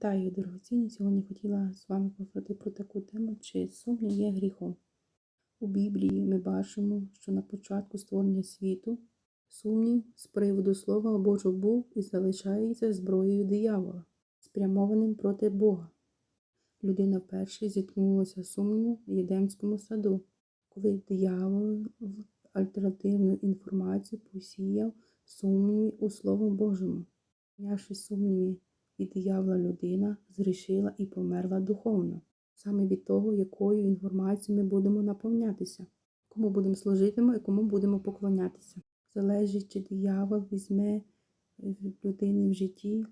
Вітаю, дорогоцінні! Сьогодні хотіла з вами поговорити про таку тему, чи сумнів є гріхом. У Біблії ми бачимо, що на початку створення світу сумнів з приводу Слова Божого був і залишається зброєю диявола, спрямованим проти Бога. Людина вперше зіткнулася з сумнівом в Єдемському саду, коли диявол альтернативну інформацію посіяв сумніви у Слово Божому. Знявши сумніви від диявола людина зрішила і померла духовно, саме від того, якою інформацією ми будемо наповнятися, кому будемо служитимемо і кому будемо поклонятися. Залежить, чи диявол візьме людини в житті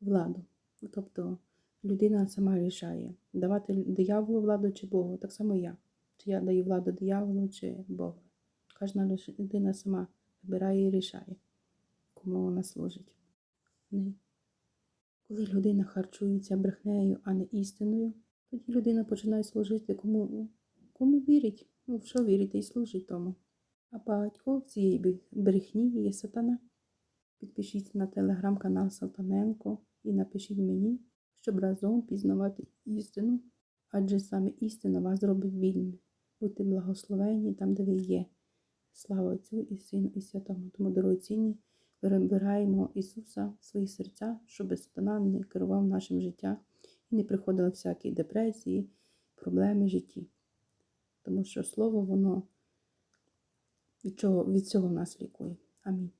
владу. Тобто людина сама рішає, давати дияволу владу чи Богу. Так само я. Чи я даю владу дияволу чи Богу. Кожна людина сама вибирає і рішає, кому вона служить. Коли людина харчується брехнею, а не істиною, тоді людина починає служити кому, кому вірить, ну, в що вірить і служить тому. А батько в цієї брехні є сатана. Підпишіться на телеграм-канал Салтаненко і напишіть мені, щоб разом пізнавати істину, адже саме істина вас зробить вільними. Будьте благословені там, де ви є. Слава Отцю і Сину, і Святому. Тому дорогоцінні, вибираємо Ісуса в свої серця, щоб сатана не керував нашим життям і не приходили всякі депресії, проблеми в житті. Тому що Слово, воно від, чого, від цього нас лікує. Амінь.